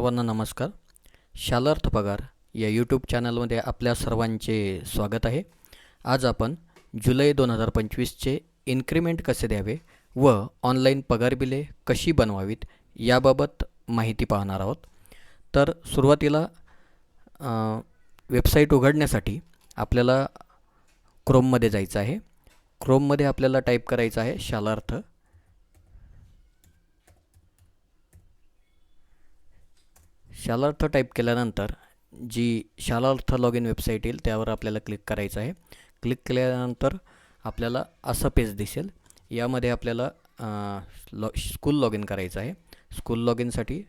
सर्वांना नमस्कार. शालार्थ पगार या यूट्यूब चॅनलमध्ये आपल्या सर्वांचे स्वागत आहे. आज आपण जुलै दोन हजार पंचवीसचे इन्क्रिमेंट कसे द्यावे व ऑनलाईन पगार बिले कशी बनवावीत याबाबत माहिती पाहणार आहोत. तर सुरुवातीला वेबसाईट उघडण्यासाठी आपल्याला क्रोममध्ये जायचं आहे. क्रोममध्ये आपल्याला टाईप करायचं आहे शालार्थ शालार्थ टाईप केल्यानंतर जी शालार्थ लॉग इन वेबसाईट येईल त्यावर आपल्याला क्लिक करायचं आहे. क्लिक केल्यानंतर आपल्याला असं पेज दिसेल. यामध्ये आपल्याला लॉ स्कूल लॉग इन करायचं आहे. स्कूल लॉग इनसाठी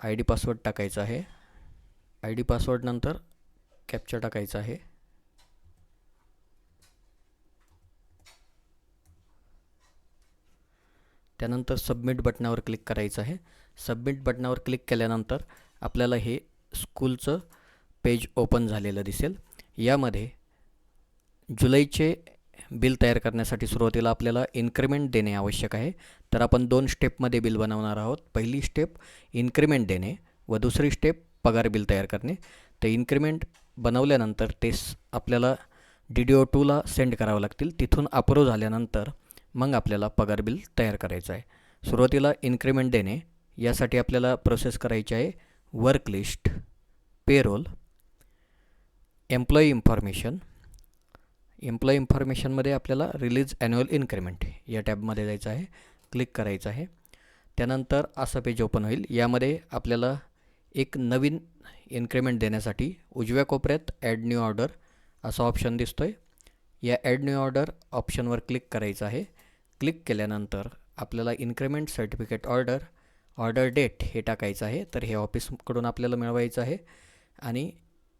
आय डी पासवर्ड टाकायचा आहे. आय डी पासवर्डनंतर कॅप्चा टाकायचा आहे. त्यानंतर सबमिट बटनावर क्लिक करायचं आहे. सबमिट बटनावर क्लिक केल्यानंतर आपल्याला हे स्कूलचं पेज ओपन झालेलं दिसेल. यामध्ये जुलैचे बिल तयार करण्यासाठी सुरुवातीला आपल्याला इन्क्रीमेंट देणे आवश्यक आहे. तर आपण दोन स्टेपमध्ये बिल बनवणार आहोत. पहिली स्टेप इन्क्रीमेंट देणे व दुसरी स्टेप पगार बिल तयार करणे. तर इन्क्रीमेंट बनवल्यानंतर ते स- आपल्याला डी डी ओ टूला सेंड करावं लागतील. तिथून अप्रूव्ह झाल्यानंतर मग आपल्याला पगार बिल तयार करायचं आहे. सुरुवातीला इन्क्रीमेंट देणे यासाठी आपल्याला प्रोसेस करायची आहे. Work list payroll employee information employee इन्फॉर्मेशनमध्ये आपल्याला रिलीज ॲन्युअल इन्क्रिमेंट या टॅबमध्ये जायचं आहे. क्लिक करायचं आहे. त्यानंतर असं पेज ओपन होईल. यामध्ये आपल्याला एक नवीन इन्क्रिमेंट देण्यासाठी उजव्या कोपऱ्यात ॲड न्यू ऑर्डर असा ऑप्शन दिसतो आहे या ॲड न्यू ऑर्डर ऑप्शनवर क्लिक करायचं आहे. क्लिक केल्यानंतर आपल्याला increment certificate order order date हे टाकायचं आहे तर हे ऑफिसकडून आपल्याला मिळवायचं आहे. आणि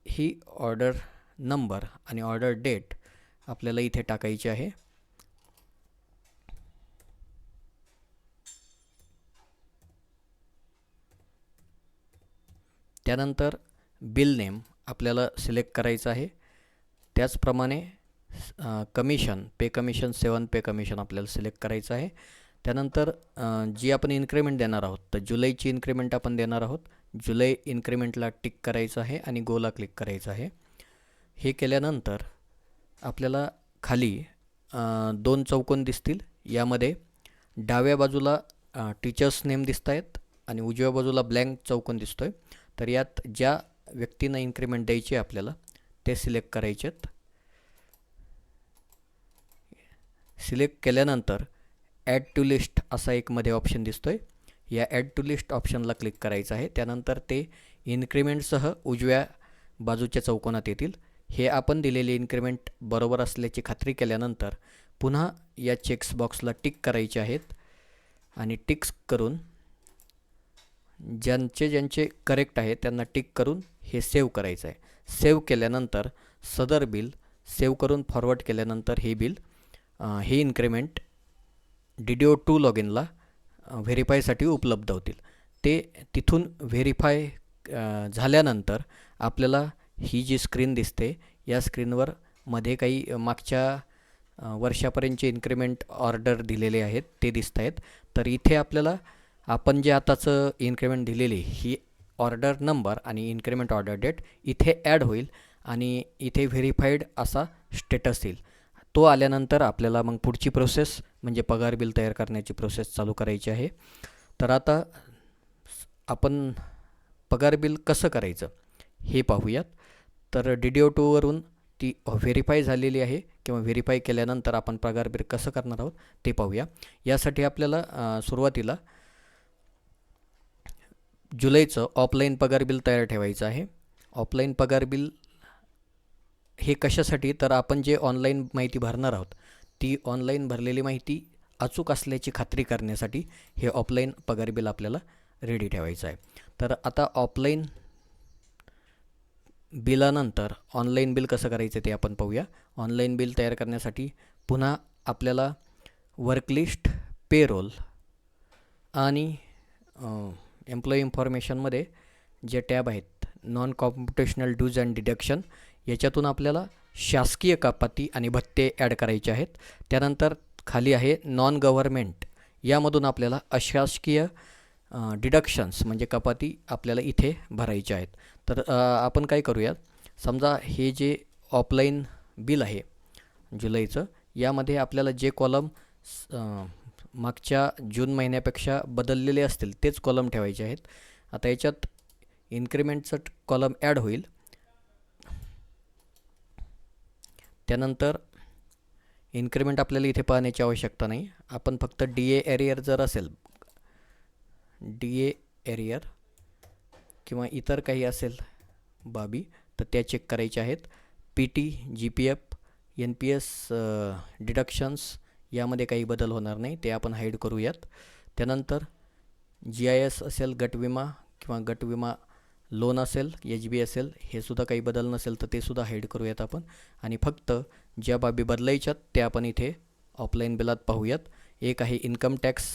ही ऑर्डर नंबर आणि ऑर्डर डेट आपल्याला इथे टाकायची आहे. त्यानंतर बिल नेम आपल्याला सिलेक्ट करायचं आहे. त्याचप्रमाणे commission pay commission seven pay commission आपल्याला सिलेक्ट करायचं आहे. त्यानंतर जी आपण इन्क्रिमेंट देणार आहोत तर जुलैची इन्क्रिमेंट आपण देणार आहोत. जुलै इन्क्रिमेंटला टिक करायचं आहे आणि गोला क्लिक करायचं आहे. हे केल्यानंतर आपल्याला खाली दोन चौकोन दिसतील. यामध्ये डाव्या बाजूला टीचर्स नेम दिसत आहेत आणि उजव्या बाजूला ब्लँक चौकोन दिसतो आहे तर यात ज्या व्यक्तींना इन्क्रिमेंट द्यायची आहे आपल्याला ते सिलेक्ट करायचे आहेत सिलेक्ट केल्यानंतर ॲड टू लिस्ट असा एक मध्ये ऑप्शन दिसतो आहे या ॲड टू लिस्ट ऑप्शनला क्लिक करायचं आहे. त्यानंतर ते इन्क्रिमेंटसह उजव्या बाजूच्या चौकोनात येतील. हे आपण दिलेले इन्क्रिमेंट बरोबर असल्याची खात्री केल्यानंतर पुन्हा या चेक्स बॉक्सला टिक करायचे आहेत. आणि टिक्स करून ज्यांचे ज्यांचे करेक्ट आहे त्यांना टिक करून हे सेव्ह करायचं आहे. सेव्ह केल्यानंतर सदर बिल सेव्ह करून फॉरवर्ड केल्यानंतर हे बिल हे increment D D O two log इनला व्हेरीफायसाठी उपलब्ध होतील. ते तिथून व्हेरीफाय झाल्यानंतर आपल्याला ही जी स्क्रीन दिसते या स्क्रीनवर मध्ये काही मागच्या वर्षापर्यंतचे इन्क्रीमेंट ऑर्डर दिलेले आहेत ते दिसत आहेत तर इथे आपल्याला आपण जे आताचं इन्क्रीमेंट दिलेली ही ऑर्डर नंबर आणि इन्क्रिमेंट ऑर्डर डेट इथे ॲड होईल आणि इथे व्हेरीफाईड असा स्टेटस येईल. तो आल्यानंतर आपल्याला मग पुढची प्रोसेस म्हणजे पगार बिल तयार करण्याची प्रोसेस चालू करायची आहे. तर आता आपण पगार बिल कसं करायचं हे पाहूयात. तर डी डी ओ टूवरून ती व्हेरीफाय झालेली आहे किंवा व्हेरीफाय केल्यानंतर आपण पगार बिल कसं करणार आहोत ते पाहूया. यासाठी आपल्याला सुरुवातीला जुलैचं ऑफलाईन पगार बिल तयार ठेवायचं आहे. ऑफलाईन पगार बिल हे कशासाठी? तर आपण जे ऑनलाईन माहिती भरणार आहोत ती ऑनलाईन भरलेली माहिती अचूक असल्याची खात्री करण्यासाठी हे ऑफलाईन पगार बिल आपल्याला रेडी ठेवायचं आहे. तर आता ऑफलाईन बिलानंतर ऑनलाईन बिल कसं करायचं ते आपण पाहूया. ऑनलाईन बिल तयार करण्यासाठी पुन्हा आपल्याला वर्कलिस्ट पेरोल आणि एम्प्लॉई इन्फॉर्मेशनमध्ये जे टॅब आहेत non computational dues and deduction याच्यातून आपल्याला शासकीय कपाती आणि भत्ते ॲड करायचे आहेत. त्यानंतर खाली आहे नॉन गव्हर्मेंट यामधून आपल्याला अशासकीय डिडक्शन्स म्हणजे कपाती आपल्याला इथे भरायच्या आहेत. तर आपण काय करूयात? समजा हे जे ऑफलाईन बिल आहे जुलैचं यामध्ये आपल्याला जे कॉलम मागच्या जून महिन्यापेक्षा बदललेले असतील तेच कॉलम ठेवायचे आहेत. आता याच्यात इन्क्रिमेंटचं कॉलम ॲड होईल. त्यानंतर इन्क्रिमेंट आपल्याला इथे पाहण्याची आवश्यकता नाही. आपण फक्त डी ए एरियर जर असेल डी ए एरियर किंवा इतर काही असेल बाबी तर त्या चेक करायच्या आहेत. P T G P F N P S deductions यामध्ये काही बदल होणार नाही. ते आपण हाईड करूयात. त्यानंतर जी आय एस असेल गट विमा किंवा गट विमा लोन असेल एच बी असेल हे सुद्धा काही बदल नसेल तर ते सुद्धा हाईड करूयात आपण. आणि फक्त ज्या बाबी बदलायच्यात त्या आपण इथे ऑफलाईन बिलात पाहूयात. एक आहे इन्कम टॅक्स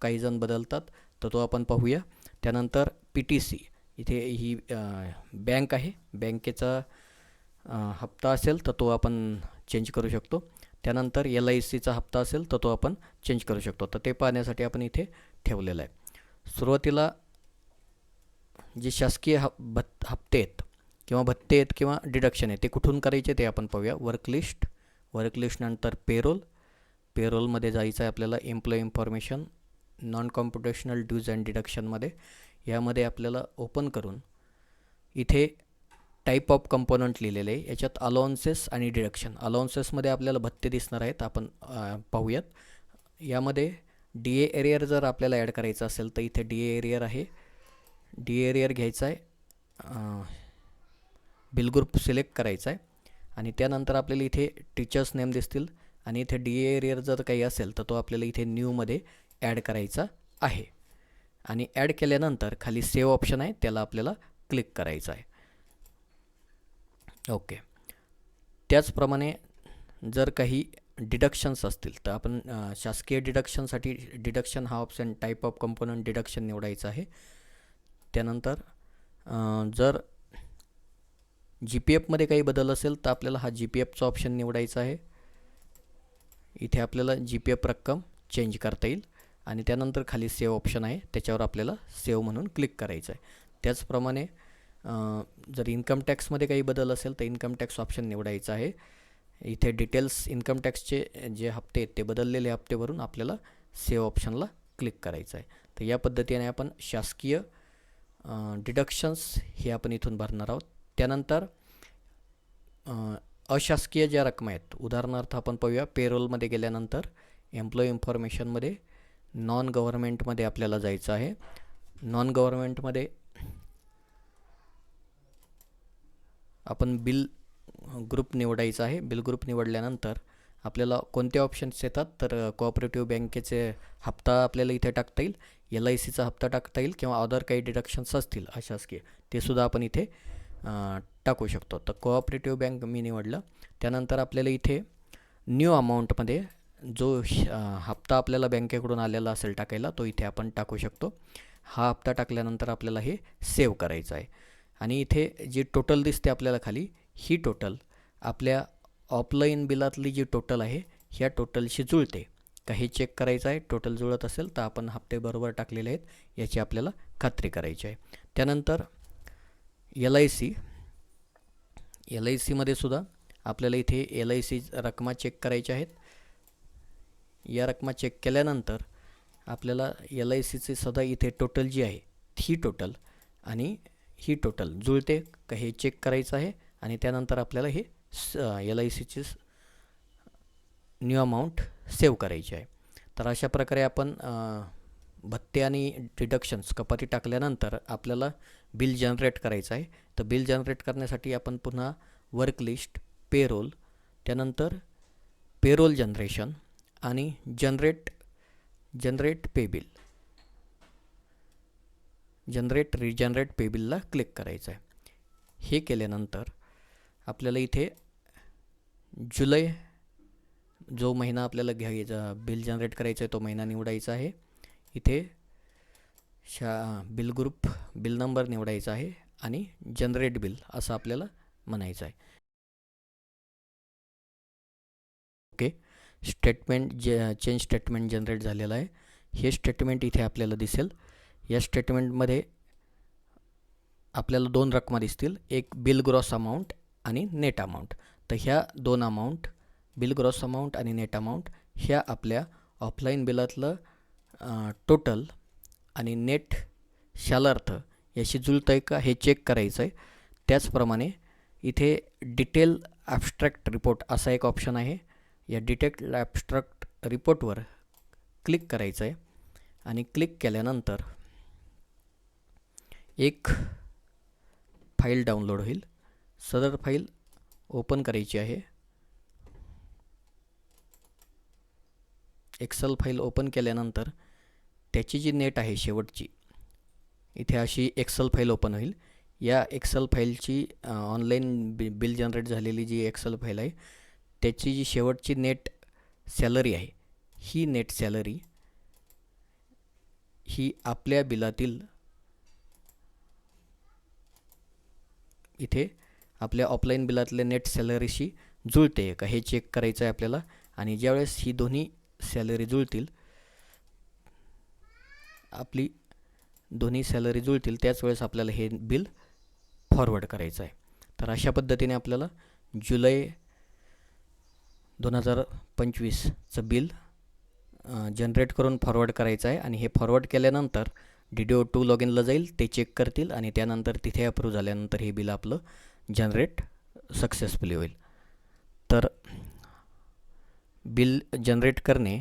काही जण बदलतात तर तो आपण पाहूया. त्यानंतर पी टी सी इथे ही बँक आहे. बँकेचा हप्ता असेल तर तो आपण चेंज करू शकतो. त्यानंतर एल आय सीचा हप्ता असेल तर तो आपण चेंज करू शकतो. तर ते पाहण्यासाठी आपण इथे ठेवलेलं आहे. सुरुवातीला जे शासकीय ह भत् हप्ते आहेत किंवा भत्ते आहेत किंवा डिडक्शन आहे ते कुठून करायचे ते आपण पाहूया. वर्क लिस्ट वर्क लिस्टनंतर पेरोल पेरोलमध्ये जायचं आहे आपल्याला employee information non computational dues and डिडक्शनमध्ये यामध्ये आपल्याला ओपन करून इथे टाईप ऑफ कंपोनंट लिहिलेले आहे. याच्यात अलाउन्सेस आणि डिडक्शन अलाउन्सेसमध्ये आपल्याला भत्ते दिसणार आहेत आपण पाहूयात. यामध्ये डी ए एरियर जर आपल्याला ॲड करायचं असेल तर इथे डी ए एरियर आहे. डी एरियर घ्यायचा आहे. बिल ग्रुप सिलेक्ट करायचा आहे. आणि त्यानंतर आपल्याला इथे टीचर्स नेम दिसतील. आणि इथे डी ए एरियर जर काही असेल तर तो आपल्याला इथे न्यूमध्ये ॲड करायचा आहे. आणि ॲड केल्यानंतर खाली सेव्ह ऑप्शन आहे त्याला आपल्याला क्लिक करायचं आहे. ओके. त्याचप्रमाणे जर काही डिडक्शन्स असतील तर आपण शासकीय डिडक्शनसाठी डिडक्शन हा option type of component deduction निवडायचा आहे. त्यानंतर जर जी पी एफमध्ये काही बदल असेल तर आपल्याला हा जी पी एफचा ऑप्शन निवडायचा आहे. इथे आपल्याला जी पी एफ रक्कम चेंज करता येईल आणि त्यानंतर खाली सेव्ह ऑप्शन आहे. त्याच्यावर आपल्याला सेव्ह म्हणून क्लिक करायचं आहे त्याचप्रमाणे जर इन्कम टॅक्समध्ये काही बदल असेल तर इन्कम टॅक्स ऑप्शन निवडायचा आहे. इथे डिटेल्स इन्कम टॅक्सचे जे हप्ते आहेत ते बदललेले हप्ते भरून आपल्याला सेव्ह ऑप्शनला क्लिक करायचं आहे तर या पद्धतीने आपण शासकीय डिडक्शन्स हे आपण इथून भरणार आहोत. त्यानंतर अशासकीय ज्या रकमा आहेत उदाहरणार्थ आपण पाहूया पेरोलमध्ये गेल्यानंतर एम्प्लॉई इन्फॉर्मेशनमध्ये नॉन गव्हर्मेंटमध्ये आपल्याला जायचं आहे. नॉन गव्हर्मेंटमध्ये आपण बिल ग्रुप निवडायचा आहे. बिल ग्रुप निवडल्यानंतर आपल्याला कोणते ऑप्शन्स येतात? तर कोऑपरेटिव्ह बँकेचे हप्ता आपल्याला इथे टाकता येईल. एल आय सीचा हप्ता टाकता येईल किंवा अदर काही डिडक्शन्स असतील अशासकीय ते सुद्धा आपण इथे टाकू शकतो. तर कोऑपरेटिव्ह बँक मी निवडलं. त्यानंतर आपल्याला इथे न्यू अमाऊंटमध्ये जो श- हप्ता आपल्याला बँकेकडून आलेला असेल टाकायला तो इथे आपण टाकू शकतो. हा हप्ता टाकल्यानंतर आपल्याला हे सेव्ह करायचं आहे. आणि इथे जी टोटल दिसते आपल्याला खाली ही टोटल आपल्या ऑफलाईन बिलातली जी टोटल आहे ह्या टोटलशी जुळते. का हे चेक करायचं आहे टोटल जुळत असेल तर आपण हप्ते बरोबर टाकलेले आहेत याची आपल्याला खात्री करायची आहे. त्यानंतर L I C L I सीमध्ये सुद्धा आपल्याला इथे एल आय सी रकमा चेक करायच्या आहेत. या रकमा चेक केल्यानंतर आपल्याला एल आय सीचे सुद्धा इथे टोटल जी आहे ही टोटल आणि ही टोटल जुळते का हे चेक करायचं आहे आणि त्यानंतर आपल्याला हे एल आय सीचे न्यू अमाऊंट सेव्ह करायची आहे. तर अशा प्रकारे आपण भत्ते आणि डिडक्शन्स कपाती टाकल्यानंतर आपल्याला बिल जनरेट करायचं आहे. तर बिल जनरेट करण्यासाठी आपण पुन्हा वर्क लिस्ट पेरोल त्यानंतर पेरोल जनरेशन आणि generate generate pay bill generate regenerate pay बिलला क्लिक करायचं आहे. हे केल्यानंतर आपल्याला इथे जुलै जो महिना आपल्याला घ्यायचा बिल जनरेट करायचा आहे तो महिना निवडायचा आहे. इथे शा बिल ग्रुप बिल नंबर निवडायचा आहे आणि जनरेट बिल असं आपल्याला म्हणायचं आहे. ओके. स्टेटमेंट जे चेंज स्टेटमेंट जनरेट झालेलं आहे. हे स्टेटमेंट इथे आपल्याला दिसेल. या स्टेटमेंटमध्ये आपल्याला दोन रकमा दिसतील. एक बिल ग्रॉस अमाऊंट आणि नेट अमाऊंट. तर ह्या दोन अमाऊंट बिल ग्रॉस अमाऊंट आणि नेट अमाऊंट ह्या आपल्या ऑफलाईन बिलातलं टोटल आणि नेट शालार्थ याशी जुळतं आहे का हे चेक करायचं आहे त्याचप्रमाणे इथे डिटेल ॲबस्ट्रॅक्ट रिपोर्ट असा एक ऑप्शन आहे. या डिटेल ॲबस्ट्रॅक्ट रिपोर्टवर क्लिक करायचं आहे आणि क्लिक केल्यानंतर एक फाईल डाउनलोड होईल. सदर फाईल ओपन करायची आहे. एक्सेल फाईल ओपन केल्यानंतर त्याची जी नेट आहे शेवटची इथे अशी एक्सेल फाईल ओपन होईल. या एक्सेल फाईलची ऑनलाईन बि बिल जनरेट झालेली जी एक्सेल फाईल आहे त्याची जी शेवटची नेट सॅलरी आहे ही नेट सॅलरी ही आपल्या बिलातील इथे आपल्या ऑफलाईन बिलातल्या नेट सॅलरीशी जुळते. का हे चेक करायचं आहे आपल्याला. आणि ज्यावेळेस ही दोन्ही सॅलरी जुळतील. आपली दोन्ही सॅलरी जुळतील त्याच वेळेस आपल्याला हे बिल फॉरवर्ड करायचं आहे तर अशा पद्धतीने आपल्याला जुलै दोन हजार पंचवीसचं बिल जनरेट करून फॉरवर्ड करायचं आहे आणि हे फॉरवर्ड केल्यानंतर D D O two log इनला जाईल ते चेक करतील आणि त्यानंतर तिथे अप्रूव्ह झाल्यानंतर हे बिल आपलं जनरेट सक्सेसफुली होईल. तर बिल जनरेट करणे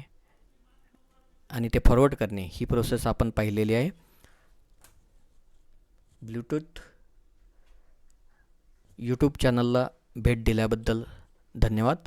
आणि ते फॉरवर्ड करणे ही प्रोसेस आपण पाहिलेली आहे. ब्लूटूथ यूट्यूब चॅनलला भेट दिल्याबद्दल धन्यवाद.